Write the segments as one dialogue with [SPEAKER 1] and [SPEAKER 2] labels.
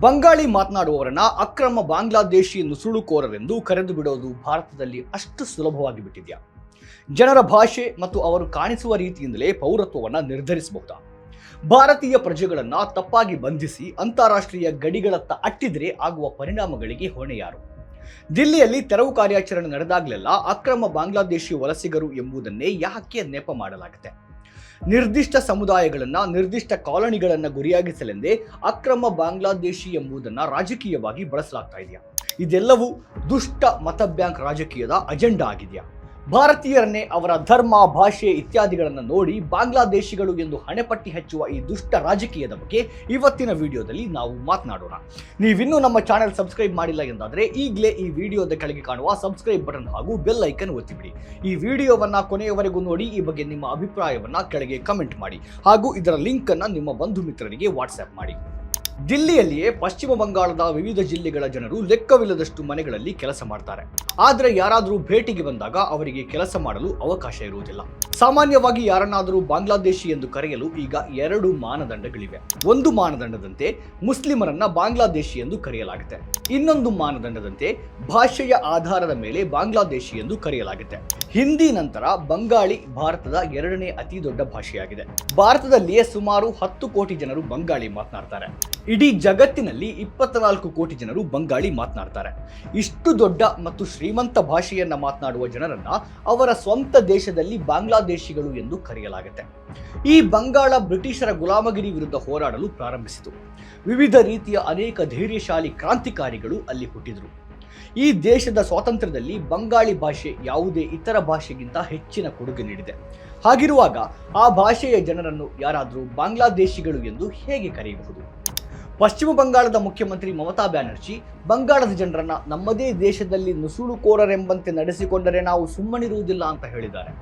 [SPEAKER 1] ಬಂಗಾಳಿ ಮಾತನಾಡುವವರನ್ನ ಅಕ್ರಮ ಬಾಂಗ್ಲಾದೇಶಿ ನುಸುಳುಕೋರರೆಂದು ಕರೆದು ಬಿಡೋದು ಭಾರತದಲ್ಲಿ ಅಷ್ಟು ಸುಲಭವಾಗಿ ಬಿಟ್ಟಿದೆಯಾ? ಜನರ ಭಾಷೆ ಮತ್ತು ಅವರು ಕಾಣಿಸುವ ರೀತಿಯಿಂದಲೇ ಪೌರತ್ವವನ್ನ ನಿರ್ಧರಿಸಬಹುದಾ? ಭಾರತೀಯ ಪ್ರಜೆಗಳನ್ನ ತಪ್ಪಾಗಿ ಬಂಧಿಸಿ ಅಂತಾರಾಷ್ಟ್ರೀಯ ಗಡಿಗಳತ್ತ ಅಟ್ಟಿದ್ರೆ ಆಗುವ ಪರಿಣಾಮಗಳಿಗೆ ಹೊಣೆ ಯಾರು? ದಿಲ್ಲಿಯಲ್ಲಿ ತೆರವು ಕಾರ್ಯಾಚರಣೆ ನಡೆದಾಗಲೆಲ್ಲ ಅಕ್ರಮ ಬಾಂಗ್ಲಾದೇಶಿ ವಲಸಿಗರು ಎಂಬುದನ್ನೇ ಯಾಕೆ ನೆಪ ಮಾಡಲಾಗುತ್ತೆ? ನಿರ್ದಿಷ್ಟ ಸಮುದಾಯಗಳನ್ನ, ನಿರ್ದಿಷ್ಟ ಕಾಲೋನಿಗಳನ್ನ ಗುರಿಯಾಗಿಸಲೆಂದೇ ಅಕ್ರಮ ಬಾಂಗ್ಲಾದೇಶಿ ಎಂಬುದನ್ನ ರಾಜಕೀಯವಾಗಿ ಬಳಸಲಾಗ್ತಾ ಇದೆಯಾ? ಇದೆಲ್ಲವೂ ದುಷ್ಟ ಮತ ಬ್ಯಾಂಕ್ ರಾಜಕೀಯದ ಅಜೆಂಡಾ ಆಗಿದೆಯಾ? ಭಾರತೀಯರನ್ನೇ ಅವರ ಧರ್ಮ, ಭಾಷೆ ಇತ್ಯಾದಿಗಳನ್ನು ನೋಡಿ ಬಾಂಗ್ಲಾದೇಶಿಗಳು ಎಂದು ಹಣೆಪಟ್ಟಿ ಹಚ್ಚುವ ಈ ದುಷ್ಟ ರಾಜಕೀಯದ ಬಗ್ಗೆ ಇವತ್ತಿನ ವಿಡಿಯೋದಲ್ಲಿ ನಾವು ಮಾತನಾಡೋಣ. ನೀವಿನ್ನೂ ನಮ್ಮ ಚಾನೆಲ್ ಸಬ್ಸ್ಕ್ರೈಬ್ ಮಾಡಿಲ್ಲ ಎಂದಾದರೆ ಈಗಲೇ ಈ ವಿಡಿಯೋದ ಕೆಳಗೆ ಕಾಣುವ ಸಬ್ಸ್ಕ್ರೈಬ್ ಬಟನ್ ಹಾಗೂ ಬೆಲ್ ಐಕನ್ ಒತ್ತಿಬಿಡಿ. ಈ ವಿಡಿಯೋವನ್ನು ಕೊನೆಯವರೆಗೂ ನೋಡಿ, ಈ ಬಗ್ಗೆ ನಿಮ್ಮ ಅಭಿಪ್ರಾಯವನ್ನು ಕೆಳಗೆ ಕಮೆಂಟ್ ಮಾಡಿ ಹಾಗೂ ಇದರ ಲಿಂಕನ್ನು ನಿಮ್ಮ ಬಂಧು ಮಿತ್ರರಿಗೆ ವಾಟ್ಸ್ಆ್ಯಪ್ ಮಾಡಿ. ದಿಲ್ಲಿಯಲ್ಲಿಯೇ ಪಶ್ಚಿಮ ಬಂಗಾಳದ ವಿವಿಧ ಜಿಲ್ಲೆಗಳ ಜನರು ಲೆಕ್ಕವಿಲ್ಲದಷ್ಟು ಮನೆಗಳಲ್ಲಿ ಕೆಲಸ ಮಾಡ್ತಾರೆ. ಆದರೆ ಯಾರಾದರೂ ಭೇಟಿಗೆ ಬಂದಾಗ ಅವರಿಗೆ ಕೆಲಸ ಮಾಡಲು ಅವಕಾಶ ಇರುವುದಿಲ್ಲ. ಸಾಮಾನ್ಯವಾಗಿ ಯಾರನ್ನಾದರೂ ಬಾಂಗ್ಲಾದೇಶಿ ಎಂದು ಕರೆಯಲು ಈಗ ಎರಡು ಮಾನದಂಡಗಳಿವೆ. ಒಂದು ಮಾನದಂಡದಂತೆ ಮುಸ್ಲಿಮರನ್ನ ಬಾಂಗ್ಲಾದೇಶಿ ಎಂದು ಕರೆಯಲಾಗುತ್ತೆ. ಇನ್ನೊಂದು ಮಾನದಂಡದಂತೆ ಭಾಷೆಯ ಆಧಾರದ ಮೇಲೆ ಬಾಂಗ್ಲಾದೇಶಿ ಎಂದು ಕರೆಯಲಾಗುತ್ತೆ. ಹಿಂದಿ ನಂತರ ಬಂಗಾಳಿ ಭಾರತದ ಎರಡನೇ ಅತಿ ದೊಡ್ಡ ಭಾಷೆಯಾಗಿದೆ. ಭಾರತದಲ್ಲಿಯೇ ಸುಮಾರು ಹತ್ತು ಕೋಟಿ ಜನರು ಬಂಗಾಳಿ ಮಾತನಾಡ್ತಾರೆ. ಇಡೀ ಜಗತ್ತಿನಲ್ಲಿ ಇಪ್ಪತ್ನಾಲ್ಕು ಕೋಟಿ ಜನರು ಬಂಗಾಳಿ ಮಾತನಾಡ್ತಾರೆ. ಇಷ್ಟು ದೊಡ್ಡ ಮತ್ತು ಶ್ರೀಮಂತ ಭಾಷೆಯನ್ನ ಮಾತನಾಡುವ ಜನರನ್ನ ಅವರ ಸ್ವಂತ ದೇಶದಲ್ಲಿ ಬಾಂಗ್ಲಾದೇಶಿಗಳು ಎಂದು ಕರೆಯಲಾಗುತ್ತೆ. ಈ ಬಂಗಾಳ ಬ್ರಿಟಿಷರ ಗುಲಾಮಗಿರಿ ವಿರುದ್ಧ ಹೋರಾಡಲು ಪ್ರಾರಂಭಿಸಿತು. ವಿವಿಧ ರೀತಿಯ ಅನೇಕ ಧೈರ್ಯಶಾಲಿ ಕ್ರಾಂತಿಕಾರಿಗಳು ಅಲ್ಲಿ ಹುಟ್ಟಿದರು. ಈ ದೇಶದ ಸ್ವಾತಂತ್ರ್ಯದಲ್ಲಿ ಬಂಗಾಳಿ ಭಾಷೆ ಯಾವುದೇ ಇತರ ಭಾಷೆಗಿಂತ ಹೆಚ್ಚಿನ ಕೊಡುಗೆ ನೀಡಿದೆ. ಹಾಗಿರುವಾಗ ಆ ಭಾಷೆಯ ಜನರನ್ನು ಯಾರಾದರೂ ಬಾಂಗ್ಲಾದೇಶಿಗಳು ಎಂದು ಹೇಗೆ ಕರೆಯಬಹುದು? ಪಶ್ಚಿಮ ಬಂಗಾಳದ ಮುಖ್ಯಮಂತ್ರಿ ಮಮತಾ ಬ್ಯಾನರ್ಜಿ, ಬಂಗಾಳದ ಜನರನ್ನ ನಮ್ಮದೇ ದೇಶದಲ್ಲಿ ನುಸುಳುಕೋರರೆಂಬಂತೆ ನಡೆಸಿಕೊಂಡರೆ ನಾವು ಸುಮ್ಮನಿರುವುದಿಲ್ಲ ಅಂತ ಹೇಳಿದ್ದಾರೆ.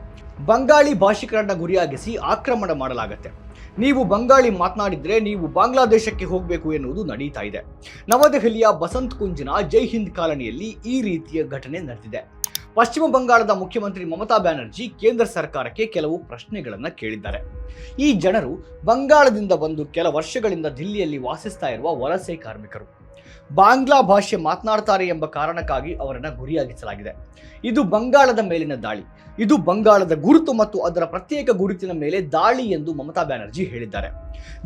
[SPEAKER 1] ಬಂಗಾಳಿ ಭಾಷಿಕರನ್ನ ಗುರಿಯಾಗಿಸಿ ಆಕ್ರಮಣ ಮಾಡಲಾಗತ್ತೆ. ನೀವು ಬಂಗಾಳಿ ಮಾತನಾಡಿದ್ರೆ ನೀವು ಬಾಂಗ್ಲಾದೇಶಕ್ಕೆ ಹೋಗಬೇಕು ಎನ್ನುವುದು ನಡೀತಾ ಇದೆ. ನವದೆಹಲಿಯ ಬಸಂತ್ ಕುಂಜಿನ ಜೈ ಹಿಂದ್ ಕಾಲನಿಯಲ್ಲಿ ಈ ರೀತಿಯ ಘಟನೆ ನಡೆದಿದೆ. ಪಶ್ಚಿಮ ಬಂಗಾಳದ ಮುಖ್ಯಮಂತ್ರಿ ಮಮತಾ ಬ್ಯಾನರ್ಜಿ ಕೇಂದ್ರ ಸರ್ಕಾರಕ್ಕೆ ಕೆಲವು ಪ್ರಶ್ನೆಗಳನ್ನು ಕೇಳಿದ್ದಾರೆ. ಈ ಜನರು ಬಂಗಾಳದಿಂದ ಬಂದು ಕೆಲ ವರ್ಷಗಳಿಂದ ದಿಲ್ಲಿಯಲ್ಲಿ ವಾಸಿಸ್ತಾ ಇರುವ ವಲಸೆ ಕಾರ್ಮಿಕರು. ಬಾಂಗ್ಲಾ ಭಾಷೆ ಮಾತನಾಡ್ತಾರೆ ಎಂಬ ಕಾರಣಕ್ಕಾಗಿ ಅವರನ್ನು ಗುರಿಯಾಗಿಸಲಾಗಿದೆ. ಇದು ಬಂಗಾಳದ ಮೇಲಿನ ದಾಳಿ. ಇದು ಬಂಗಾಳದ ಗುರುತು ಮತ್ತು ಅದರ ಪ್ರತ್ಯೇಕ ಗುರುತಿನ ಮೇಲೆ ದಾಳಿ ಎಂದು ಮಮತಾ ಬ್ಯಾನರ್ಜಿ ಹೇಳಿದ್ದಾರೆ.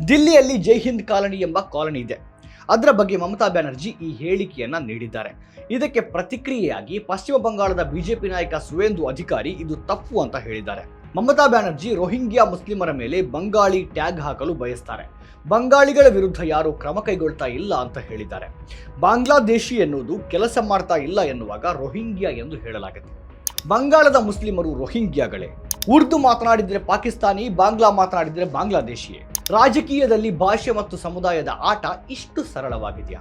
[SPEAKER 1] ದಿಲ್ಲಿಯಲ್ಲಿ ಜೈ ಹಿಂದ್ ಕಾಲನಿ ಎಂಬ ಕಾಲನಿ ಇದೆ. ಅದರ ಬಗ್ಗೆ ಮಮತಾ ಬ್ಯಾನರ್ಜಿ ಈ ಹೇಳಿಕೆಯನ್ನ ನೀಡಿದ್ದಾರೆ. ಇದಕ್ಕೆ ಪ್ರತಿಕ್ರಿಯೆಯಾಗಿ ಪಶ್ಚಿಮ ಬಂಗಾಳದ ಬಿಜೆಪಿ ನಾಯಕ ಸುವೇಂದು ಅಧಿಕಾರಿ ಇದು ತಪ್ಪು ಅಂತ ಹೇಳಿದ್ದಾರೆ. ಮಮತಾ ಬ್ಯಾನರ್ಜಿ ರೋಹಿಂಗ್ಯಾ ಮುಸ್ಲಿಮರ ಮೇಲೆ ಬಂಗಾಳಿ ಟ್ಯಾಗ್ ಹಾಕಲು ಬಯಸ್ತಾರೆ. ಬಂಗಾಳಿಗಳ ವಿರುದ್ಧ ಯಾರು ಕ್ರಮ ಕೈಗೊಳ್ತಾ ಇಲ್ಲ ಅಂತ ಹೇಳಿದ್ದಾರೆ. ಬಾಂಗ್ಲಾದೇಶಿ ಎನ್ನುವುದು ಕೆಲಸ ಮಾಡ್ತಾ ಇಲ್ಲ ಎನ್ನುವಾಗ ರೋಹಿಂಗ್ಯಾ ಎಂದು ಹೇಳಲಾಗಿದೆ. ಬಂಗಾಳದ ಮುಸ್ಲಿಮರು ರೋಹಿಂಗ್ಯಾಗಳೇ? ಉರ್ದು ಮಾತನಾಡಿದರೆ ಪಾಕಿಸ್ತಾನಿ, ಬಾಂಗ್ಲಾ ಮಾತನಾಡಿದರೆ ಬಾಂಗ್ಲಾದೇಶಿಯೇ? ರಾಜಕೀಯದಲ್ಲಿ ಭಾಷೆ ಮತ್ತು ಸಮುದಾಯದ ಆಟ ಇಷ್ಟು ಸರಳವಾಗಿದೆಯಾ?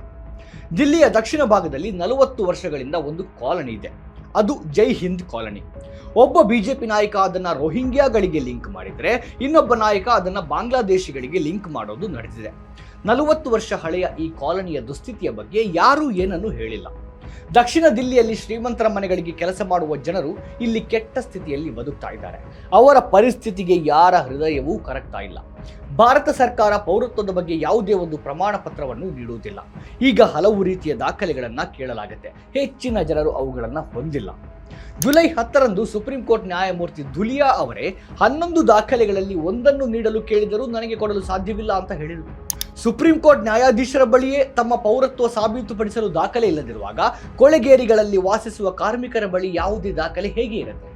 [SPEAKER 1] ದಿಲ್ಲಿಯ ದಕ್ಷಿಣ ಭಾಗದಲ್ಲಿ ನಲವತ್ತು ವರ್ಷಗಳಿಂದ ಒಂದು ಕಾಲನಿ ಇದೆ. ಅದು ಜೈ ಹಿಂದ್ ಕಾಲನಿ. ಒಬ್ಬ ಬಿಜೆಪಿ ನಾಯಕ ಅದನ್ನ ರೋಹಿಂಗ್ಯಾಗಳಿಗೆ ಲಿಂಕ್ ಮಾಡಿದರೆ, ಇನ್ನೊಬ್ಬ ನಾಯಕ ಅದನ್ನ ಬಾಂಗ್ಲಾದೇಶಿಗಳಿಗೆ ಲಿಂಕ್ ಮಾಡೋದು ನಡೆದಿದೆ. ನಲವತ್ತು ವರ್ಷ ಹಳೆಯ ಈ ಕಾಲನಿಯ ದುಸ್ಥಿತಿಯ ಬಗ್ಗೆ ಯಾರೂ ಏನನ್ನು ಹೇಳಿಲ್ಲ. ದಕ್ಷಿಣ ದಿಲ್ಲಿಯಲ್ಲಿ ಶ್ರೀಮಂತರ ಮನೆಗಳಿಗೆ ಕೆಲಸ ಮಾಡುವ ಜನರು ಇಲ್ಲಿ ಕೆಟ್ಟ ಸ್ಥಿತಿಯಲ್ಲಿ ಬದುಕ್ತಾ ಇದ್ದಾರೆ. ಅವರ ಪರಿಸ್ಥಿತಿಗೆ ಯಾರ ಹೃದಯವೂ ಕರಗ್ತಾ ಇಲ್ಲ. ಭಾರತ ಸರ್ಕಾರ ಪೌರತ್ವದ ಬಗ್ಗೆ ಯಾವುದೇ ಒಂದು ಪ್ರಮಾಣ ಪತ್ರವನ್ನು ನೀಡುವುದಿಲ್ಲ. ಈಗ ಹಲವು ರೀತಿಯ ದಾಖಲೆಗಳನ್ನು ಕೇಳಲಾಗುತ್ತೆ. ಹೆಚ್ಚಿನ ಜನರು ಅವುಗಳನ್ನು ಹೊಂದಿಲ್ಲ. ಜುಲೈ ಹತ್ತರಂದು ಸುಪ್ರೀಂ ಕೋರ್ಟ್ ನ್ಯಾಯಮೂರ್ತಿ ಧುಲಿಯಾ ಅವರೇ ಹನ್ನೊಂದು ದಾಖಲೆಗಳಲ್ಲಿ ಒಂದನ್ನು ನೀಡಲು ಕೇಳಿದರೂ ನನಗೆ ಕೊಡಲು ಸಾಧ್ಯವಿಲ್ಲ ಅಂತ ಹೇಳಿದರು. ಸುಪ್ರೀಂ ಕೋರ್ಟ್ ನ್ಯಾಯಾಧೀಶರ ಬಳಿಯೇ ತಮ್ಮ ಪೌರತ್ವ ಸಾಬೀತುಪಡಿಸಲು ದಾಖಲೆ ಇಲ್ಲದಿರುವಾಗ ಕೊಳೆಗೇರಿಗಳಲ್ಲಿ ವಾಸಿಸುವ ಕಾರ್ಮಿಕರ ಬಳಿ ಯಾವುದೇ ದಾಖಲೆ ಹೇಗೆ ಇರುತ್ತೆ?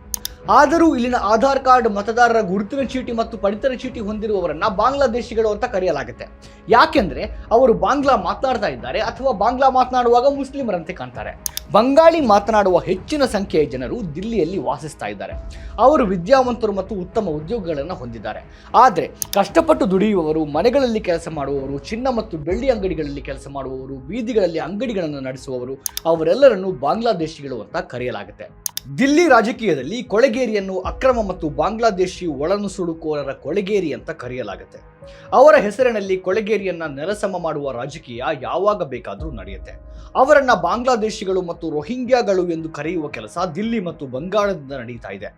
[SPEAKER 1] ಆದರೂ ಇಲ್ಲಿನ ಆಧಾರ್ ಕಾರ್ಡ್ ಮತದಾರರ ಗುರುತಿನ ಚೀಟಿ ಮತ್ತು ಪಡಿತರ ಚೀಟಿ ಹೊಂದಿರುವವರನ್ನ ಬಾಂಗ್ಲಾದೇಶಿಗಳು ಅಂತ ಕರೆಯಲಾಗುತ್ತೆ. ಯಾಕೆಂದ್ರೆ ಅವರು ಬಾಂಗ್ಲಾ ಮಾತನಾಡ್ತಾ ಇದ್ದಾರೆ ಅಥವಾ ಬಾಂಗ್ಲಾ ಮಾತನಾಡುವಾಗ ಮುಸ್ಲಿಮರಂತೆ ಕಾಣ್ತಾರೆ. ಬಂಗಾಳಿ ಮಾತನಾಡುವ ಹೆಚ್ಚಿನ ಸಂಖ್ಯೆಯ ಜನರು ದಿಲ್ಲಿಯಲ್ಲಿ ವಾಸಿಸ್ತಾ ಇದ್ದಾರೆ. ಅವರು ವಿದ್ಯಾವಂತರು ಮತ್ತು ಉತ್ತಮ ಉದ್ಯೋಗಗಳನ್ನು ಹೊಂದಿದ್ದಾರೆ. ಆದರೆ ಕಷ್ಟಪಟ್ಟು ದುಡಿಯುವವರು, ಮನೆಗಳಲ್ಲಿ ಕೆಲಸ ಮಾಡುವವರು, ಚಿನ್ನ ಮತ್ತು ಬೆಳ್ಳಿ ಅಂಗಡಿಗಳಲ್ಲಿ ಕೆಲಸ ಮಾಡುವವರು, ಬೀದಿಗಳಲ್ಲಿ ಅಂಗಡಿಗಳನ್ನು ನಡೆಸುವವರು ಅವರೆಲ್ಲರನ್ನು ಬಾಂಗ್ಲಾದೇಶಿಗಳು ಅಂತ ಕರೆಯಲಾಗುತ್ತೆ. ದಿಲ್ಲಿ ರಾಜಕೀಯದಲ್ಲಿ ಕೊಳೆಗೇರಿಯನ್ನು ಅಕ್ರಮ ಮತ್ತು ಬಾಂಗ್ಲಾದೇಶಿ ಒಳನುಸುಳುಕೋರರ ಕೊಳೆಗೇರಿ ಅಂತ ಕರೆಯಲಾಗುತ್ತೆ. ಅವರ ಹೆಸರಿನಲ್ಲಿ ಕೊಳೆಗೇರಿಯನ್ನ ನೆಲಸಮ ಮಾಡುವ ರಾಜಕೀಯ ಯಾವಾಗ ಬೇಕಾದರೂ ನಡೆಯುತ್ತೆ. ಅವರನ್ನ ಬಾಂಗ್ಲಾದೇಶಿಗಳು ಮತ್ತು ರೋಹಿಂಗ್ಯಾಗಳು ಎಂದು ಕರೆಯುವ ಕೆಲಸ ದಿಲ್ಲಿ ಮತ್ತು ಬಂಗಾಳದಿಂದ ನಡೀತಾ ಇದೆ.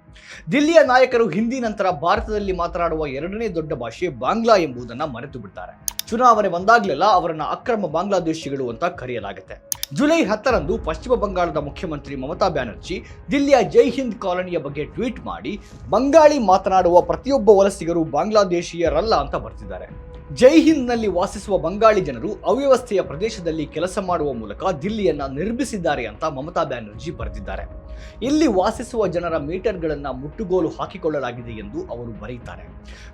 [SPEAKER 1] ದಿಲ್ಲಿಯ ನಾಯಕರು ಹಿಂದಿ ನಂತರ ಭಾರತದಲ್ಲಿ ಮಾತನಾಡುವ ಎರಡನೇ ದೊಡ್ಡ ಭಾಷೆ ಬಾಂಗ್ಲಾ ಎಂಬುದನ್ನು ಮರೆತು ಬಿಡ್ತಾರೆ ಚುನಾವಣೆ ಬಂದಾಗಲೆಲ್ಲ ಅವರನ್ನ ಅಕ್ರಮ ಬಾಂಗ್ಲಾದೇಶಿಗಳು ಅಂತ ಕರೆಯಲಾಗುತ್ತೆ. ಜುಲೈ ಹತ್ತರಂದು ಪಶ್ಚಿಮ ಬಂಗಾಳದ ಮುಖ್ಯಮಂತ್ರಿ ಮಮತಾ ಬ್ಯಾನರ್ಜಿ ದಿಲ್ಲಿಯ ಜೈ ಹಿಂದ್ ಕಾಲೋನಿಯ ಬಗ್ಗೆ ಟ್ವೀಟ್ ಮಾಡಿ, ಬಂಗಾಳಿ ಮಾತನಾಡುವ ಪ್ರತಿಯೊಬ್ಬ ವಲಸಿಗರು ಬಾಂಗ್ಲಾದೇಶೀಯರಲ್ಲ ಅಂತ ಬರ್ತಿದ್ದಾರೆ. ಜೈ ಹಿಂದ್ನಲ್ಲಿ ವಾಸಿಸುವ ಬಂಗಾಳಿ ಜನರು ಅವ್ಯವಸ್ಥೆಯ ಪ್ರದೇಶದಲ್ಲಿ ಕೆಲಸ ಮಾಡುವ ಮೂಲಕ ದಿಲ್ಲಿಯನ್ನ ನಿರ್ಮಿಸಿದ್ದಾರೆ ಅಂತ ಮಮತಾ ಬ್ಯಾನರ್ಜಿ ಬರೆದಿದ್ದಾರೆ. ಇಲ್ಲಿ ವಾಸಿಸುವ ಜನರ ಮೀಟರ್ಗಳನ್ನು ಮುಟ್ಟುಗೋಲು ಹಾಕಿಕೊಳ್ಳಲಾಗಿದೆ ಎಂದು ಅವರು ಬರೆಯುತ್ತಾರೆ.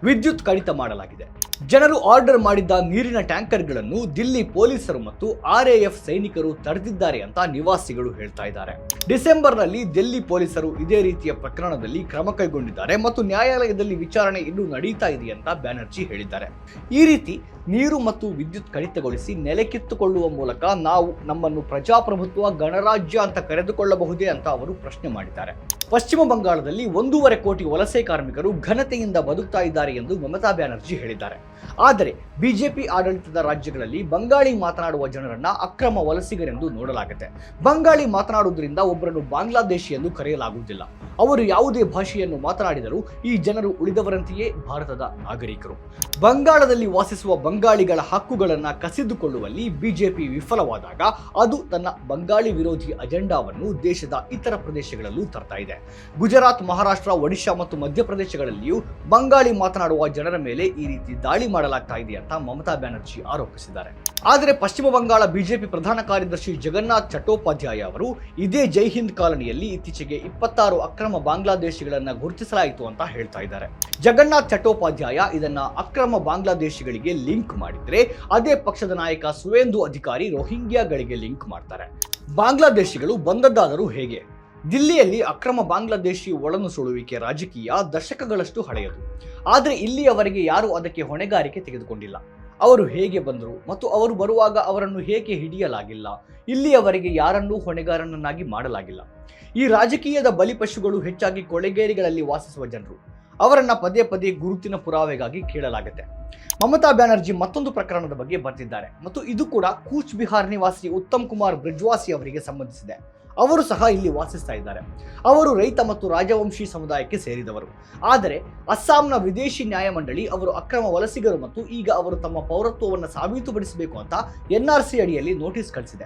[SPEAKER 1] ವಿದ್ಯುತ್ ಕಡಿತ ಮಾಡಲಾಗಿದೆ. ಜನರು ಆರ್ಡರ್ ಮಾಡಿದ್ದ ನೀರಿನ ಟ್ಯಾಂಕರ್ಗಳನ್ನು ದಿಲ್ಲಿ ಪೊಲೀಸರು ಮತ್ತು ಆರ್ಎಎಫ್ ಸೈನಿಕರು ತಡೆದಿದ್ದಾರೆ ಅಂತ ನಿವಾಸಿಗಳು ಹೇಳ್ತಾ ಇದ್ದಾರೆ. ಡಿಸೆಂಬರ್ನಲ್ಲಿ ದೆಲ್ಲಿ ಪೊಲೀಸರು ಇದೇ ರೀತಿಯ ಪ್ರಕರಣದಲ್ಲಿ ಕ್ರಮ ಕೈಗೊಂಡಿದ್ದಾರೆ ಮತ್ತು ನ್ಯಾಯಾಲಯದಲ್ಲಿ ವಿಚಾರಣೆ ಇನ್ನೂ ನಡೀತಾ ಇದೆ ಅಂತ ಬ್ಯಾನರ್ಜಿ ಹೇಳಿದ್ದಾರೆ. ಈ ರೀತಿ ನೀರು ಮತ್ತು ವಿದ್ಯುತ್ ಕಡಿತಗೊಳಿಸಿ ನೆಲೆಕಿತ್ತುಕೊಳ್ಳುವ ಮೂಲಕ ನಾವು ನಮ್ಮನ್ನು ಪ್ರಜಾಪ್ರಭುತ್ವ, ಗಣರಾಜ್ಯ ಅಂತ ಕರೆದುಕೊಳ್ಳಬಹುದೇ ಅಂತ ಅವರು ಪ್ರಶ್ನೆ ಮಾಡಿದ್ದಾರೆ. ಪಶ್ಚಿಮ ಬಂಗಾಳದಲ್ಲಿ ಒಂದೂವರೆ ಕೋಟಿ ವಲಸೆ ಕಾರ್ಮಿಕರು ಘನತೆಯಿಂದ ಬದುಕ್ತಾ ಇದ್ದಾರೆ ಎಂದು ಮಮತಾ ಬ್ಯಾನರ್ಜಿ ಹೇಳಿದ್ದಾರೆ. ಆದರೆ ಬಿಜೆಪಿ ಆಡಳಿತದ ರಾಜ್ಯಗಳಲ್ಲಿ ಬಂಗಾಳಿ ಮಾತನಾಡುವ ಜನರನ್ನ ಅಕ್ರಮ ವಲಸಿಗರೆಂದು ನೋಡಲಾಗುತ್ತೆ. ಬಂಗಾಳಿ ಮಾತನಾಡುವುದರಿಂದ ಒಬ್ಬರನ್ನು ಬಾಂಗ್ಲಾದೇಶಿ ಎಂದು ಕರೆಯಲಾಗುವುದಿಲ್ಲ. ಅವರು ಯಾವುದೇ ಭಾಷೆಯನ್ನು ಮಾತನಾಡಿದರೂ ಈ ಜನರು ಉಳಿದವರಂತೆಯೇ ಭಾರತದ ನಾಗರಿಕರು. ಬಂಗಾಳದಲ್ಲಿ ವಾಸಿಸುವ ಬಂಗಾಳಿಗಳ ಹಕ್ಕುಗಳನ್ನು ಕಸಿದುಕೊಳ್ಳುವಲ್ಲಿ ಬಿಜೆಪಿ ವಿಫಲವಾದಾಗ ಅದು ತನ್ನ ಬಂಗಾಳಿ ವಿರೋಧಿ ಅಜೆಂಡಾವನ್ನು ದೇಶದ ಇತರ ಪ್ರದೇಶಗಳಲ್ಲೂ ತರ್ತಾ ಇದೆ. ಗುಜರಾತ್, ಮಹಾರಾಷ್ಟ್ರ, ಒಡಿಶಾ ಮತ್ತು ಮಧ್ಯಪ್ರದೇಶಗಳಲ್ಲಿಯೂ ಬಂಗಾಳಿ ಮಾತನಾಡುವ ಜನರ ಮೇಲೆ ಈ ರೀತಿ ದಾಳಿ ಮಾಡಲಾಗ್ತಾ ಇದೆ ಅಂತ ಮಮತಾ ಬ್ಯಾನರ್ಜಿ ಆರೋಪಿಸಿದ್ದಾರೆ. ಆದರೆ ಪಶ್ಚಿಮ ಬಂಗಾಳ ಬಿಜೆಪಿ ಪ್ರಧಾನ ಕಾರ್ಯದರ್ಶಿ ಜಗನ್ನಾಥ್ ಚಟ್ಟೋಪಾಧ್ಯಾಯ ಅವರು ಇದೇ ಜೈ ಹಿಂದ್ ಕಾಲೋನಿಯಲ್ಲಿ ಇತ್ತೀಚೆಗೆ ಇಪ್ಪತ್ತಾರು ಅಕ್ರಮ ಬಾಂಗ್ಲಾದೇಶಿಗಳನ್ನ ಗುರುತಿಸಲಾಯಿತು ಅಂತ ಹೇಳ್ತಾ ಇದ್ದಾರೆ. ಜಗನ್ನಾಥ್ ಚಟ್ಟೋಪಾಧ್ಯಾಯ ಇದನ್ನ ಅಕ್ರಮ ಬಾಂಗ್ಲಾದೇಶಿಗಳಿಗೆ ಲಿಂಕ್ ಮಾಡಿದ್ರೆ ಅದೇ ಪಕ್ಷದ ನಾಯಕ ಸುವೇಂದು ಅಧಿಕಾರಿ ರೋಹಿಂಗ್ಯಾಗಳಿಗೆ ಲಿಂಕ್ ಮಾಡ್ತಾರೆ. ಬಾಂಗ್ಲಾದೇಶಿಗಳು ಬಂದದ್ದಾದರೂ ಹೇಗೆ? ದಿಲ್ಲಿಯಲ್ಲಿ ಅಕ್ರಮ ಬಾಂಗ್ಲಾದೇಶಿ ಒಳನುಸುಳುವಿಕೆ ರಾಜಕೀಯ ದಶಕಗಳಷ್ಟು ಹಳೆಯದು. ಆದರೆ ಇಲ್ಲಿಯವರೆಗೆ ಯಾರೂ ಅದಕ್ಕೆ ಹೊಣೆಗಾರಿಕೆ ತೆಗೆದುಕೊಂಡಿಲ್ಲ? ಅವರು ಹೇಗೆ ಬಂದರು ಮತ್ತು ಅವರು ಬರುವಾಗ ಅವರನ್ನು ಹೇಗೆ ಹಿಡಿಯಲಾಗಿಲ್ಲ, ಇಲ್ಲಿಯವರೆಗೆ ಯಾರನ್ನೂ ಹೊಣೆಗಾರನನ್ನಾಗಿ ಮಾಡಲಾಗಿಲ್ಲ. ಈ ರಾಜಕೀಯದ ಬಲಿಪಶುಗಳು ಹೆಚ್ಚಾಗಿ ಕೊಳೆಗೇರಿಗಳಲ್ಲಿ ವಾಸಿಸುವ ಜನರು. ಅವರನ್ನ ಪದೇ ಪದೇ ಗುರುತಿನ ಪುರಾವೆಗಾಗಿ ಕೇಳಲಾಗುತ್ತೆ. ಮಮತಾ ಬ್ಯಾನರ್ಜಿ ಮತ್ತೊಂದು ಪ್ರಕರಣದ ಬಗ್ಗೆ ಬರ್ತಿದ್ದಾರೆ. ಮತ್ತು ಇದು ಕೂಡ ಕೂಚ್ ಬಿಹಾರ್ ನಿವಾಸಿ ಉತ್ತಮ್ ಕುಮಾರ್ ಬ್ರಿಜ್ವಾಸಿ ಅವರಿಗೆ ಸಂಬಂಧಿಸಿದೆ. ಅವರು ಸಹ ಇಲ್ಲಿ ವಾಸಿಸ್ತಾ ಇದ್ದಾರೆ. ಅವರು ರೈತ ಮತ್ತು ರಾಜವಂಶಿ ಸಮುದಾಯಕ್ಕೆ ಸೇರಿದವರು. ಆದರೆ ಅಸ್ಸಾಂನ ವಿದೇಶಿ ನ್ಯಾಯಮಂಡಳಿ ಅವರು ಅಕ್ರಮ ವಲಸಿಗರು ಮತ್ತು ಈಗ ಅವರು ತಮ್ಮ ಪೌರತ್ವವನ್ನು ಸಾಬೀತುಪಡಿಸಬೇಕು ಅಂತ ಎನ್ಆರ್ಸಿ ಅಡಿಯಲ್ಲಿ ನೋಟಿಸ್ ಕಳಿಸಿದೆ.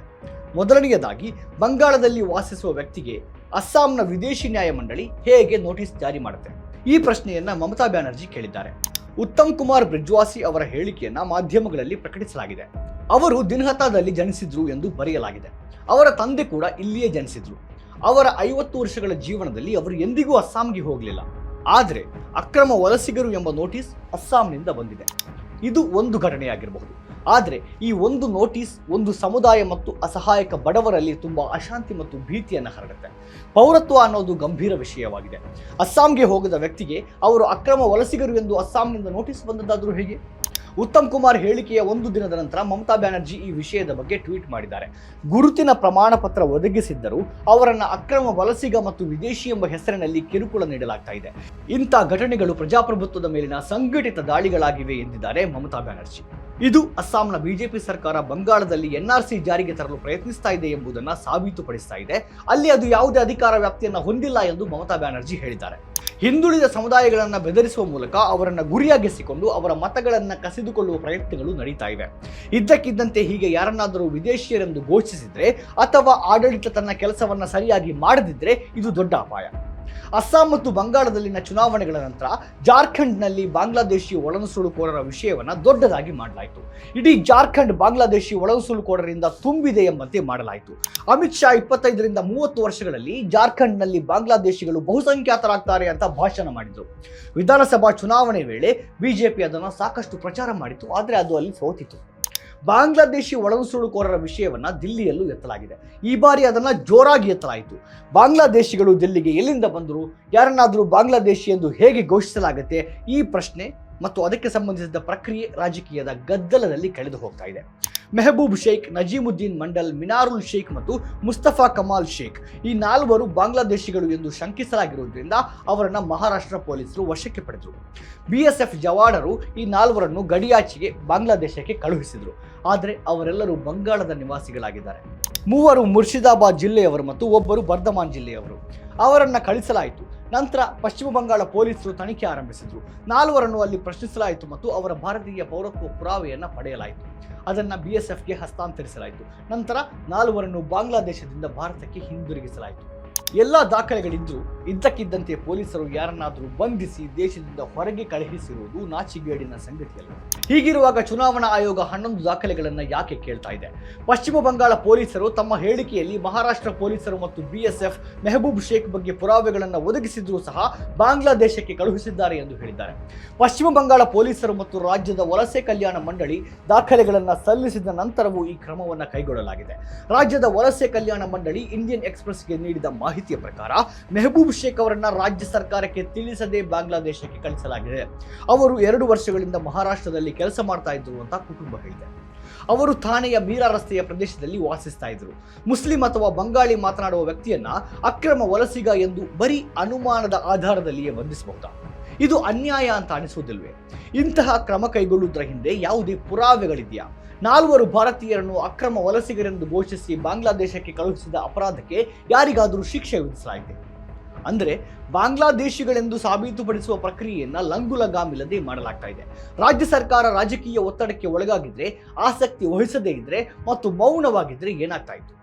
[SPEAKER 1] ಮೊದಲನೆಯದಾಗಿ, ಬಂಗಾಳದಲ್ಲಿ ವಾಸಿಸುವ ವ್ಯಕ್ತಿಗೆ ಅಸ್ಸಾಂನ ವಿದೇಶಿ ನ್ಯಾಯಮಂಡಳಿ ಹೇಗೆ ನೋಟಿಸ್ ಜಾರಿ ಮಾಡುತ್ತೆ? ಈ ಪ್ರಶ್ನೆಯನ್ನ ಮಮತಾ ಬ್ಯಾನರ್ಜಿ ಕೇಳಿದ್ದಾರೆ. ಉತ್ತಮ್ ಕುಮಾರ್ ಬ್ರಿಜ್ವಾಸಿ ಅವರ ಹೇಳಿಕೆಯನ್ನ ಮಾಧ್ಯಮಗಳಲ್ಲಿ ಪ್ರಕಟಿಸಲಾಗಿದೆ. ಅವರು ದಿನಹತಾದಲ್ಲಿ ಜನಿಸಿದ್ರು ಎಂದು ಬರೆಯಲಾಗಿದೆ. ಅವರ ತಂದೆ ಕೂಡ ಇಲ್ಲಿಯೇ ಜನಿಸಿದ್ರು. ಅವರ ಐವತ್ತು ವರ್ಷಗಳ ಜೀವನದಲ್ಲಿ ಅವರು ಎಂದಿಗೂ ಅಸ್ಸಾಂಗೆ ಹೋಗಲಿಲ್ಲ. ಆದರೆ ಅಕ್ರಮ ವಲಸಿಗರು ಎಂಬ ನೋಟಿಸ್ ಅಸ್ಸಾಂನಿಂದ ಬಂದಿದೆ. ಇದು ಒಂದು ಘಟನೆಯಾಗಿರಬಹುದು. ಆದರೆ ಈ ಒಂದು ನೋಟಿಸ್ ಒಂದು ಸಮುದಾಯ ಮತ್ತು ಅಸಹಾಯಕ ಬಡವರಲ್ಲಿ ತುಂಬ ಅಶಾಂತಿ ಮತ್ತು ಭೀತಿಯನ್ನು ಹರಡುತ್ತೆ. ಪೌರತ್ವ ಅನ್ನೋದು ಗಂಭೀರ ವಿಷಯವಾಗಿದೆ. ಅಸ್ಸಾಂಗೆ ಹೋಗದ ವ್ಯಕ್ತಿಗೆ ಅವರು ಅಕ್ರಮ ವಲಸಿಗರು ಎಂದು ಅಸ್ಸಾಂನಿಂದ ನೋಟಿಸ್ ಬಂದದ್ದಾದರೂ ಹೇಗೆ? ಉತ್ತಮ್ ಕುಮಾರ್ ಹೇಳಿಕೆಯ ಒಂದು ದಿನದ ನಂತರ ಮಮತಾ ಬ್ಯಾನರ್ಜಿ ಈ ವಿಷಯದ ಬಗ್ಗೆ ಟ್ವೀಟ್ ಮಾಡಿದ್ದಾರೆ. ಗುರುತಿನ ಪ್ರಮಾಣ ಪತ್ರ ಒದಗಿಸಿದ್ದರೂ ಅವರನ್ನು ಅಕ್ರಮ ವಲಸಿಗ ಮತ್ತು ವಿದೇಶಿ ಎಂಬ ಹೆಸರಿನಲ್ಲಿ ಕಿರುಕುಳ ನೀಡಲಾಗ್ತಾ ಇದೆ. ಇಂಥ ಘಟನೆಗಳು ಪ್ರಜಾಪ್ರಭುತ್ವದ ಮೇಲಿನ ಸಂಘಟಿತ ದಾಳಿಗಳಾಗಿವೆ ಎಂದಿದ್ದಾರೆ ಮಮತಾ ಬ್ಯಾನರ್ಜಿ. ಇದು ಅಸ್ಸಾಂನ ಬಿಜೆಪಿ ಸರ್ಕಾರ ಬಂಗಾಳದಲ್ಲಿ ಎನ್ಆರ್ಸಿ ಜಾರಿಗೆ ತರಲು ಪ್ರಯತ್ನಿಸ್ತಾ ಇದೆ ಎಂಬುದನ್ನು ಸಾಬೀತುಪಡಿಸ್ತಾ ಇದೆ. ಅಲ್ಲಿ ಅದು ಯಾವುದೇ ಅಧಿಕಾರ ವ್ಯಾಪ್ತಿಯನ್ನು ಹೊಂದಿಲ್ಲ ಎಂದು ಮಮತಾ ಬ್ಯಾನರ್ಜಿ ಹೇಳಿದ್ದಾರೆ. ಹಿಂದುಳಿದ ಸಮುದಾಯಗಳನ್ನು ಬೆದರಿಸುವ ಮೂಲಕ ಅವರನ್ನು ಗುರಿಯಾಗಿಸಿಕೊಂಡು ಅವರ ಮತಗಳನ್ನು ಕಸಿದುಕೊಳ್ಳುವ ಪ್ರಯತ್ನಗಳು ನಡೀತಾ ಇವೆ. ಇದ್ದಕ್ಕಿದ್ದಂತೆ ಹೀಗೆ ಯಾರನ್ನಾದರೂ ವಿದೇಶಿಯರೆಂದು ಘೋಷಿಸಿದರೆ ಅಥವಾ ಆಡಳಿತ ತನ್ನ ಕೆಲಸವನ್ನು ಸರಿಯಾಗಿ ಮಾಡದಿದ್ದರೆ ಇದು ದೊಡ್ಡ ಅಪಾಯ. ಅಸ್ಸಾಂ ಮತ್ತು ಬಂಗಾಳದಲ್ಲಿನ ಚುನಾವಣೆಗಳ ನಂತರ ಜಾರ್ಖಂಡ್ನಲ್ಲಿ ಬಾಂಗ್ಲಾದೇಶಿ ಒಳನುಸುಳುಕೋರರ ವಿಷಯವನ್ನ ದೊಡ್ಡದಾಗಿ ಮಾಡಲಾಯಿತು. ಇಡೀ ಜಾರ್ಖಂಡ್ ಬಾಂಗ್ಲಾದೇಶಿ ಒಳನುಸುಳುಕೋರರಿಂದ ತುಂಬಿದೆ ಎಂಬಂತೆ ಮಾಡಲಾಯಿತು. ಅಮಿತ್ ಶಾ ಇಪ್ಪತ್ತೈದರಿಂದ ಮೂವತ್ತು ವರ್ಷಗಳಲ್ಲಿ ಜಾರ್ಖಂಡ್ನಲ್ಲಿ ಬಾಂಗ್ಲಾದೇಶಿಗಳು ಬಹುಸಂಖ್ಯಾತರಾಗ್ತಾರೆ ಅಂತ ಭಾಷಣ ಮಾಡಿದರು. ವಿಧಾನಸಭಾ ಚುನಾವಣೆ ವೇಳೆ ಬಿಜೆಪಿ ಅದನ್ನು ಸಾಕಷ್ಟು ಪ್ರಚಾರ ಮಾಡಿತು ಆದರೆ ಅದು ಅಲ್ಲಿ ಸೋತಿತು ಬಾಂಗ್ಲಾದೇಶಿ ಒಳನುಸುಳುಕೋರರ ವಿಷಯವನ್ನ ದಿಲ್ಲಿಯಲ್ಲೂ ಎತ್ತಲಾಗಿದೆ. ಈ ಬಾರಿ ಅದನ್ನ ಜೋರಾಗಿ ಎತ್ತಲಾಯಿತು. ಬಾಂಗ್ಲಾದೇಶಿಗಳು ದಿಲ್ಲಿಗೆ ಎಲ್ಲಿಂದ ಬಂದರು, ಯಾರನ್ನಾದರೂ ಬಾಂಗ್ಲಾದೇಶಿ ಎಂದು ಹೇಗೆ ಘೋಷಿಸಲಾಗುತ್ತೆ, ಈ ಪ್ರಶ್ನೆ ಮತ್ತು ಅದಕ್ಕೆ ಸಂಬಂಧಿಸಿದ ಪ್ರಕ್ರಿಯೆ ರಾಜಕೀಯದ ಗದ್ದಲದಲ್ಲಿ ಕಳೆದು ಹೋಗ್ತಾ ಇದೆ. ಮೆಹಬೂಬ್ ಶೇಖ್, ನಜೀಮುದ್ದೀನ್ ಮಂಡಲ್, ಮಿನಾರುಲ್ ಶೇಖ್ ಮತ್ತು ಮುಸ್ತಫಾ ಕಮಾಲ್ ಶೇಖ್. ಈ ನಾಲ್ವರು ಬಾಂಗ್ಲಾದೇಶಿಗಳು ಎಂದು ಶಂಕಿಸಲಾಗಿರುವುದರಿಂದ ಅವರನ್ನು ಮಹಾರಾಷ್ಟ್ರ ಪೊಲೀಸರು ವಶಕ್ಕೆ ಪಡೆದರು. ಬಿಎಸ್ಎಫ್ ಜವಾಡರು ಈ ನಾಲ್ವರನ್ನು ಗಡಿಯಾಚೆಗೆ ಬಾಂಗ್ಲಾದೇಶಕ್ಕೆ ಕಳುಹಿಸಿದರು. ಆದರೆ ಅವರೆಲ್ಲರೂ ಬಂಗಾಳದ ನಿವಾಸಿಗಳಾಗಿದ್ದಾರೆ. ಮೂವರು ಮುರ್ಷಿದಾಬಾದ್ ಜಿಲ್ಲೆಯವರು ಮತ್ತು ಒಬ್ಬರು ಬರ್ಧಮಾನ್ ಜಿಲ್ಲೆಯವರು. ಅವರನ್ನ ಕಳಿಸಲಾಯಿತು. ನಂತರ ಪಶ್ಚಿಮ ಬಂಗಾಳ ಪೊಲೀಸರು ತನಿಖೆ ಆರಂಭಿಸಿದರು. ನಾಲ್ವರನ್ನು ಅಲ್ಲಿ ಪ್ರಶ್ನಿಸಲಾಯಿತು ಮತ್ತು ಅವರ ಭಾರತೀಯ ಪೌರತ್ವ ಪುರಾವೆಯನ್ನು ಪಡೆಯಲಾಯಿತು. ಅದನ್ನು ಬಿ ಎಸ್ ಎಫ್ಗೆ ಹಸ್ತಾಂತರಿಸಲಾಯಿತು. ನಂತರ ನಾಲ್ವರನ್ನು ಬಾಂಗ್ಲಾದೇಶದಿಂದ ಭಾರತಕ್ಕೆ ಹಿಂದಿರುಗಿಸಲಾಯಿತು. ಎಲ್ಲ ದಾಖಲೆಗಳಿದ್ರೂ ಇದ್ದಕ್ಕಿದ್ದಂತೆ ಪೊಲೀಸರು ಯಾರನ್ನಾದರೂ ಬಂಧಿಸಿ ದೇಶದಿಂದ ಹೊರಗೆ ಕಳುಹಿಸಿರುವುದು ನಾಚಿಗೇಡಿನ ಸಂಗತಿಯಲ್ಲ. ಹೀಗಿರುವಾಗ ಚುನಾವಣಾ ಆಯೋಗ ಹನ್ನೊಂದು ದಾಖಲೆಗಳನ್ನು ಯಾಕೆ ಕೇಳ್ತಾ ಇದೆ? ಪಶ್ಚಿಮ ಬಂಗಾಳ ಪೊಲೀಸರು ತಮ್ಮ ಹೇಳಿಕೆಯಲ್ಲಿ ಮಹಾರಾಷ್ಟ್ರ ಪೊಲೀಸರು ಮತ್ತು ಬಿಎಸ್ಎಫ್ ಮೆಹಬೂಬ್ ಶೇಖ್ ಬಗ್ಗೆ ಪುರಾವೆಗಳನ್ನು ಒದಗಿಸಿದ್ರೂ ಸಹ ಬಾಂಗ್ಲಾದೇಶಕ್ಕೆ ಕಳುಹಿಸಿದ್ದಾರೆ ಎಂದು ಹೇಳಿದ್ದಾರೆ. ಪಶ್ಚಿಮ ಬಂಗಾಳ ಪೊಲೀಸರು ಮತ್ತು ರಾಜ್ಯದ ವಲಸೆ ಕಲ್ಯಾಣ ಮಂಡಳಿ ದಾಖಲೆಗಳನ್ನು ಸಲ್ಲಿಸಿದ ನಂತರವೂ ಈ ಕ್ರಮವನ್ನು ಕೈಗೊಳ್ಳಲಾಗಿದೆ. ರಾಜ್ಯದ ವಲಸೆ ಕಲ್ಯಾಣ ಮಂಡಳಿ ಇಂಡಿಯನ್ ಎಕ್ಸ್ಪ್ರೆಸ್ಗೆ ನೀಡಿದ ಮಾಹಿತಿಯ ಪ್ರಕಾರ, ಮೆಹಬೂಬ್ ಶೇಖ್ ಅವರನ್ನ ರಾಜ್ಯ ಸರ್ಕಾರಕ್ಕೆ ತಿಳಿಸದೆ ಬಾಂಗ್ಲಾದೇಶಕ್ಕೆ ಕಳಿಸಲಾಗಿದೆ. ಅವರು ಎರಡು ವರ್ಷಗಳಿಂದ ಮಹಾರಾಷ್ಟ್ರದಲ್ಲಿ ಕೆಲಸ ಮಾಡ್ತಾ ಇದ್ರು ಅಂತ ಕುಟುಂಬ ಹೇಳಿದೆ. ಅವರು ಥಾಣೆಯ ಮೀರಾ ರಸ್ತೆಯ ಪ್ರದೇಶದಲ್ಲಿ ವಾಸಿಸ್ತಾ ಇದ್ರು. ಮುಸ್ಲಿಂ ಅಥವಾ ಬಂಗಾಳಿ ಮಾತನಾಡುವ ವ್ಯಕ್ತಿಯನ್ನ ಅಕ್ರಮ ವಲಸಿಗ ಎಂದು ಬರೀ ಅನುಮಾನದ ಆಧಾರದಲ್ಲಿಯೇ ಬಂಧಿಸಬಹುದಾ? ಇದು ಅನ್ಯಾಯ ಅಂತ ಅನಿಸುವುದಿಲ್ವೇ? ಇಂತಹ ಕ್ರಮ ಕೈಗೊಳ್ಳುವುದರ ಹಿಂದೆ ಯಾವುದೇ ಪುರಾವೆಗಳಿದೆಯಾ? ನಾಲ್ವರು ಭಾರತೀಯರನ್ನು ಅಕ್ರಮ ವಲಸಿಗರೆಂದು ಘೋಷಿಸಿ ಬಾಂಗ್ಲಾದೇಶಕ್ಕೆ ಕಳುಹಿಸಿದ ಅಪರಾಧಕ್ಕೆ ಯಾರಿಗಾದರೂ ಶಿಕ್ಷೆ ವಿಧಿಸಲಾಗಿದೆ? ಅಂದರೆ ಬಾಂಗ್ಲಾದೇಶಿಗಳೆಂದು ಸಾಬೀತುಪಡಿಸುವ ಪ್ರಕ್ರಿಯೆಯನ್ನು ಲಂಗುಲಗಾಮಿಲ್ಲದೆ ಮಾಡಲಾಗ್ತಾ ಇದೆ. ರಾಜ್ಯ ಸರ್ಕಾರ ರಾಜಕೀಯ ಒತ್ತಡಕ್ಕೆ ಒಳಗಾಗಿದ್ರೆ, ಆಸಕ್ತಿ ವಹಿಸದೇ ಇದ್ರೆ ಮತ್ತು ಮೌನವಾಗಿದ್ರೆ ಏನಾಗ್ತಾ ಇತ್ತು?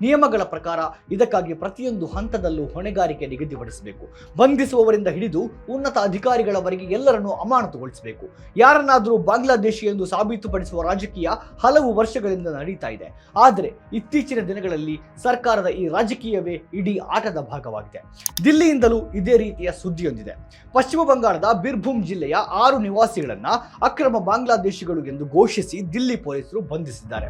[SPEAKER 1] ನಿಯಮಗಳ ಪ್ರಕಾರ ಇದಕ್ಕಾಗಿ ಪ್ರತಿಯೊಂದು ಹಂತದಲ್ಲೂ ಹೊಣೆಗಾರಿಕೆ ನಿಗದಿಪಡಿಸಬೇಕು. ಬಂಧಿಸುವವರಿಂದ ಹಿಡಿದು ಉನ್ನತ ಅಧಿಕಾರಿಗಳವರೆಗೆ ಎಲ್ಲರನ್ನೂ ಅಮಾನತುಗೊಳಿಸಬೇಕು. ಯಾರನ್ನಾದರೂ ಬಾಂಗ್ಲಾದೇಶಿ ಎಂದು ಸಾಬೀತುಪಡಿಸುವ ರಾಜಕೀಯ ಹಲವು ವರ್ಷಗಳಿಂದ ನಡೀತಾ ಇದೆ. ಆದರೆ ಇತ್ತೀಚಿನ ದಿನಗಳಲ್ಲಿ ಸರ್ಕಾರದ ಈ ರಾಜಕೀಯವೇ ಇಡೀ ಆಟದ ಭಾಗವಾಗಿದೆ. ದಿಲ್ಲಿಯಿಂದಲೂ ಇದೇ ರೀತಿಯ ಸುದ್ದಿಯೊಂದಿದೆ. ಪಶ್ಚಿಮ ಬಂಗಾಳದ ಬಿರ್ಭೂಮ್ ಜಿಲ್ಲೆಯ ಆರು ನಿವಾಸಿಗಳನ್ನ ಅಕ್ರಮ ಬಾಂಗ್ಲಾದೇಶಿಗಳು ಎಂದು ಘೋಷಿಸಿ ದಿಲ್ಲಿ ಪೊಲೀಸರು ಬಂಧಿಸಿದ್ದಾರೆ.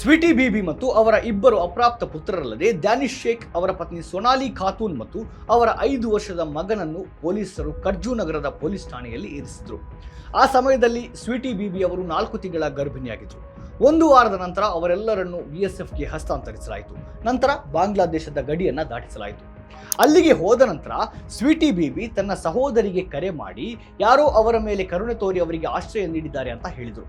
[SPEAKER 1] ಸ್ವೀಟಿ ಬೀಬಿ ಮತ್ತು ಅವರ ಇಬ್ಬರು ಅಪ್ರಾಪ್ತ ಪುತ್ರರಲ್ಲದೆ ದ್ಯಾನಿಶ್ ಶೇಖ್ ಅವರ ಪತ್ನಿ ಸೊನಾಲಿ ಖಾತೂನ್ ಮತ್ತು ಅವರ ಐದು ವರ್ಷದ ಮಗನನ್ನು ಪೊಲೀಸರು ಕರ್ಜು ನಗರದ ಪೊಲೀಸ್ ಠಾಣೆಯಲ್ಲಿ ಇರಿಸಿದ್ರು. ಆ ಸಮಯದಲ್ಲಿ ಸ್ವೀಟಿ ಬೀಬಿ ಅವರು ನಾಲ್ಕು ತಿಂಗಳ ಗರ್ಭಿಣಿಯಾಗಿದ್ದರು ಒಂದು ವಾರದ ನಂತರ ಅವರೆಲ್ಲರನ್ನು ಬಿಎಸ್ಎಫ್ಗೆ ಹಸ್ತಾಂತರಿಸಲಾಯಿತು. ನಂತರ ಬಾಂಗ್ಲಾದೇಶದ ಗಡಿಯನ್ನ ದಾಟಿಸಲಾಯಿತು. ಅಲ್ಲಿಗೆ ಹೋದ ನಂತರ ಸ್ವೀಟಿ ಬೀಬಿ ತನ್ನ ಸಹೋದರಿಗೆ ಕರೆ ಮಾಡಿ, ಯಾರೋ ಅವರ ಮೇಲೆ ಕರುಣೆ ತೋರಿ ಅವರಿಗೆ ಆಶ್ರಯ ನೀಡಿದ್ದಾರೆ ಅಂತ ಹೇಳಿದರು.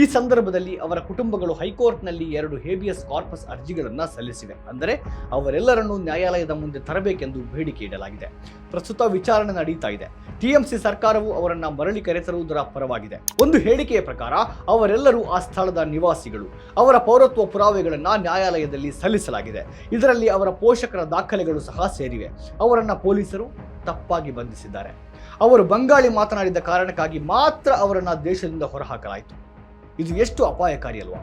[SPEAKER 1] ಈ ಸಂದರ್ಭದಲ್ಲಿ ಅವರ ಕುಟುಂಬಗಳು ಹೈಕೋರ್ಟ್ನಲ್ಲಿ ಎರಡು ಹೇಬಿಯಸ್ ಕಾರ್ಪಸ್ ಅರ್ಜಿಗಳನ್ನು ಸಲ್ಲಿಸಿವೆ. ಅಂದರೆ ಅವರೆಲ್ಲರನ್ನೂ ನ್ಯಾಯಾಲಯದ ಮುಂದೆ ತರಬೇಕೆಂದು ಬೇಡಿಕೆ ಇಡಲಾಗಿದೆ. ಪ್ರಸ್ತುತ ವಿಚಾರಣೆ ನಡೀತಾ ಇದೆ. ಟಿಎಂಸಿ ಸರ್ಕಾರವು ಅವರನ್ನ ಮರಳಿ ಕರೆತರುವುದರ ಪರವಾಗಿದೆ. ಒಂದು ಹೇಳಿಕೆಯ ಪ್ರಕಾರ ಅವರೆಲ್ಲರೂ ಆ ಸ್ಥಳದ ನಿವಾಸಿಗಳು. ಅವರ ಪೌರತ್ವ ಪುರಾವೆಗಳನ್ನು ನ್ಯಾಯಾಲಯದಲ್ಲಿ ಸಲ್ಲಿಸಲಾಗಿದೆ. ಇದರಲ್ಲಿ ಅವರ ಪೋಷಕರ ದಾಖಲೆಗಳು ಸಹ ಸೇರಿವೆ. ಅವರನ್ನ ಪೊಲೀಸರು ತಪ್ಪಾಗಿ ಬಂಧಿಸಿದ್ದಾರೆ. ಅವರು ಬಂಗಾಳಿ ಮಾತನಾಡಿದ ಕಾರಣಕ್ಕಾಗಿ ಮಾತ್ರ ಅವರನ್ನ ದೇಶದಿಂದ ಹೊರಹಾಕಲಾಯಿತು. ಇದು ಎಷ್ಟು ಅಪಾಯಕಾರಿ ಅಲ್ವಾ?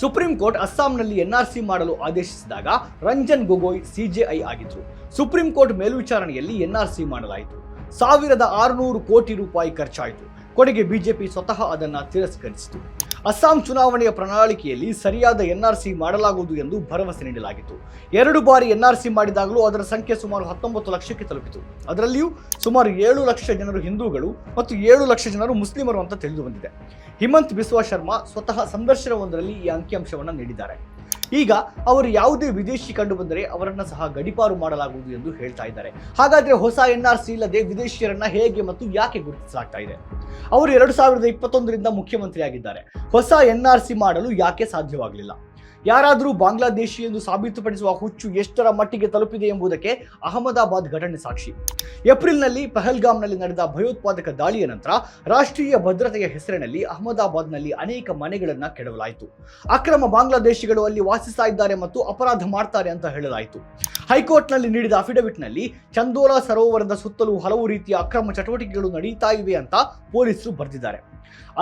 [SPEAKER 1] ಸುಪ್ರೀಂ ಕೋರ್ಟ್ ಅಸ್ಸಾಂನಲ್ಲಿ ಎನ್ಆರ್ಸಿ ಮಾಡಲು ಆದೇಶಿಸಿದಾಗ ರಂಜನ್ ಗೊಗೊಯ್ ಸಿಜೆಐ ಆಗಿದ್ರು. ಸುಪ್ರೀಂ ಕೋರ್ಟ್ ಮೇಲ್ವಿಚಾರಣೆಯಲ್ಲಿ ಎನ್ಆರ್ಸಿ ಮಾಡಲಾಯಿತು. ಸಾವಿರದ ಆರುನೂರು ಕೋಟಿ ರೂಪಾಯಿ ಖರ್ಚಾಯಿತು. ಕೊನೆಗೆ ಬಿಜೆಪಿ ಸ್ವತಃ ಅದನ್ನು ತಿರಸ್ಕರಿಸಿತು. ಅಸ್ಸಾಂ ಚುನಾವಣೆಯ ಪ್ರಣಾಳಿಕೆಯಲ್ಲಿ ಸರಿಯಾದ ಎನ್ಆರ್ಸಿ ಮಾಡಲಾಗುವುದು ಎಂದು ಭರವಸೆ ನೀಡಲಾಗಿತ್ತು. ಎರಡು ಬಾರಿ ಎನ್ಆರ್ಸಿ ಮಾಡಿದಾಗಲೂ ಅದರ ಸಂಖ್ಯೆ ಸುಮಾರು ಹತ್ತೊಂಬತ್ತು ಲಕ್ಷಕ್ಕೆ ತಲುಪಿತು. ಅದರಲ್ಲಿಯೂ ಸುಮಾರು ಏಳು ಲಕ್ಷ ಜನರು ಹಿಂದೂಗಳು ಮತ್ತು ಏಳು ಲಕ್ಷ ಜನರು ಮುಸ್ಲಿಮರು ಅಂತ ತಿಳಿದು ಬಂದಿದೆ ಹಿಮಂತ್ ಬಿಸ್ವಾ ಶರ್ಮಾ ಸ್ವತಃ ಸಂದರ್ಶನವೊಂದರಲ್ಲಿ ಈ ಅಂಕಿಅಂಶವನ್ನು ನೀಡಿದ್ದಾರೆ. ಈಗ ಅವರು ಯಾವುದೇ ವಿದೇಶಿ ಕಂಡು ಬಂದರೆ ಅವರನ್ನ ಸಹ ಗಡಿಪಾರು ಮಾಡಲಾಗುವುದು ಎಂದು ಹೇಳ್ತಾ ಇದ್ದಾರೆ. ಹಾಗಾದ್ರೆ ಹೊಸ ಎನ್ಆರ್ಸಿ ಇಲ್ಲದೆ ವಿದೇಶಿಯರನ್ನ ಹೇಗೆ ಮತ್ತು ಯಾಕೆ ಗುರುತಿಸಲಾಗ್ತಾ ಇದೆ? ಅವರು ಎರಡು ಸಾವಿರದ ಇಪ್ಪತ್ತೊಂದರಿಂದ ಮುಖ್ಯಮಂತ್ರಿ ಆಗಿದ್ದಾರೆ ಹೊಸ ಎನ್ಆರ್ಸಿ ಮಾಡಲು ಯಾಕೆ ಸಾಧ್ಯವಾಗಲಿಲ್ಲ? ಯಾರಾದರೂ ಬಾಂಗ್ಲಾದೇಶಿ ಎಂದು ಸಾಬೀತುಪಡಿಸುವ ಹುಚ್ಚು ಎಷ್ಟರ ಮಟ್ಟಿಗೆ ತಲುಪಿದೆ ಎಂಬುದಕ್ಕೆ ಅಹಮದಾಬಾದ್ ಘಟನೆ ಸಾಕ್ಷಿ. ಏಪ್ರಿಲ್ನಲ್ಲಿ ಪಹಲ್ಗಾಮ್ನಲ್ಲಿ ನಡೆದ ಭಯೋತ್ಪಾದಕ ದಾಳಿಯ ನಂತರ ರಾಷ್ಟ್ರೀಯ ಭದ್ರತೆಯ ಹೆಸರಿನಲ್ಲಿ ಅಹಮದಾಬಾದ್ನಲ್ಲಿ ಅನೇಕ ಮನೆಗಳನ್ನು ಕೆಡವಲಾಯಿತು. ಅಕ್ರಮ ಬಾಂಗ್ಲಾದೇಶಿಗಳು ಅಲ್ಲಿ ವಾಸಿಸ್ತಾ ಮತ್ತು ಅಪರಾಧ ಮಾಡ್ತಾರೆ ಅಂತ ಹೇಳಲಾಯಿತು. ಹೈಕೋರ್ಟ್ನಲ್ಲಿ ನೀಡಿದ ಅಫಿಡವಿಟ್ನಲ್ಲಿ ಚಂದೋಲಾ ಸರೋವರದ ಸುತ್ತಲೂ ಹಲವು ರೀತಿಯ ಅಕ್ರಮ ಚಟುವಟಿಕೆಗಳು ನಡೀತಾ ಇವೆ ಅಂತ ಪೊಲೀಸರು ಬರೆದಿದ್ದಾರೆ.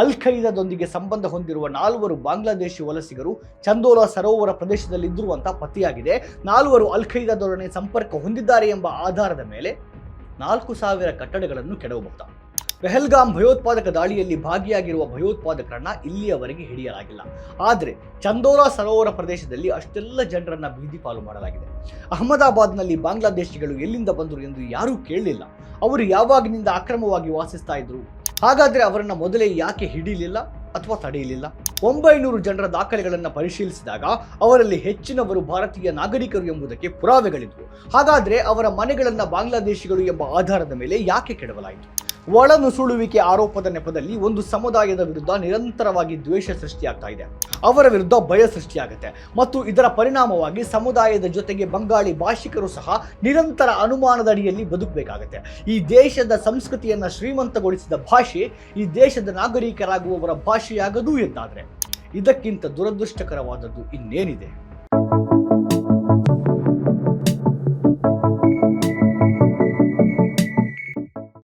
[SPEAKER 1] ಅಲ್ ಖೈದಾದೊಂದಿಗೆ ಸಂಬಂಧ ಹೊಂದಿರುವ ನಾಲ್ವರು ಬಾಂಗ್ಲಾದೇಶಿ ವಲಸಿಗರು ಚಂದೋಲಾ ಸರೋವರ ಪ್ರದೇಶದಲ್ಲಿದ್ದರು ಅಂತ ಪತ್ತೆಯಾಗಿದೆ ನಾಲ್ವರು ಅಲ್ ಖೈದಾದೊಡನೆ ಸಂಪರ್ಕ ಹೊಂದಿದ್ದಾರೆ ಎಂಬ ಆಧಾರದ ಮೇಲೆ ನಾಲ್ಕು ಸಾವಿರ ಕಟ್ಟಡಗಳನ್ನು ಕೆಡವಬಹುದು? ಪೆಹಲ್ಗಾಮ್ ಭಯೋತ್ಪಾದಕ ದಾಳಿಯಲ್ಲಿ ಭಾಗಿಯಾಗಿರುವ ಭಯೋತ್ಪಾದಕರನ್ನ ಇಲ್ಲಿಯವರೆಗೆ ಹಿಡಿಯಲಾಗಿಲ್ಲ. ಆದರೆ ಚಂದೋರಾ ಸರೋವರ ಪ್ರದೇಶದಲ್ಲಿ ಅಷ್ಟೆಲ್ಲ ಜನರನ್ನ ಬೀದಿ ಪಾಲು ಮಾಡಲಾಗಿದೆ. ಅಹಮದಾಬಾದ್ನಲ್ಲಿ ಬಾಂಗ್ಲಾದೇಶಿಗಳು ಎಲ್ಲಿಂದ ಬಂದರು ಎಂದು ಯಾರೂ ಕೇಳಲಿಲ್ಲ. ಅವರು ಯಾವಾಗಿನಿಂದ ಅಕ್ರಮವಾಗಿ ವಾಸಿಸ್ತಾ ಇದ್ರು? ಹಾಗಾದರೆ ಅವರನ್ನು ಮೊದಲೇ ಯಾಕೆ ಹಿಡಿಯಲಿಲ್ಲ ಅಥವಾ ತಡೆಯಲಿಲ್ಲ? ಒಂಬೈನೂರು ಜನರ ದಾಖಲೆಗಳನ್ನು ಪರಿಶೀಲಿಸಿದಾಗ ಅವರಲ್ಲಿ ಹೆಚ್ಚಿನವರು ಭಾರತೀಯ ನಾಗರಿಕರು ಎಂಬುದಕ್ಕೆ ಪುರಾವೆಗಳಿದ್ವು. ಹಾಗಾದರೆ ಅವರ ಮನೆಗಳನ್ನು ಬಾಂಗ್ಲಾದೇಶಿಗಳು ಎಂಬ ಆಧಾರದ ಮೇಲೆ ಯಾಕೆ ಕೆಡವಲಾಯಿತು? ಒಳನುಸುಳುವಿಕೆ ಆರೋಪದ ನೆಪದಲ್ಲಿ ಒಂದು ಸಮುದಾಯದ ವಿರುದ್ಧ ನಿರಂತರವಾಗಿ ದ್ವೇಷ ಸೃಷ್ಟಿಯಾಗ್ತಾ ಇದೆ. ಅವರ ವಿರುದ್ಧ ಭಯ ಸೃಷ್ಟಿಯಾಗುತ್ತೆ. ಮತ್ತು ಇದರ ಪರಿಣಾಮವಾಗಿ ಸಮುದಾಯದ ಜೊತೆಗೆ ಬಂಗಾಳಿ ಭಾಷಿಕರು ಸಹ ನಿರಂತರ ಅನುಮಾನದ ಅಡಿಯಲ್ಲಿ ಬದುಕಬೇಕಾಗತ್ತೆ. ಈ ದೇಶದ ಸಂಸ್ಕೃತಿಯನ್ನು ಶ್ರೀಮಂತಗೊಳಿಸಿದ ಭಾಷೆ ಈ ದೇಶದ ನಾಗರಿಕರಾಗುವವರ ಭಾಷೆಯಾಗದು ಎಂದಾದರೆ, ಇದಕ್ಕಿಂತ ದುರದೃಷ್ಟಕರವಾದದ್ದು ಇನ್ನೇನಿದೆ?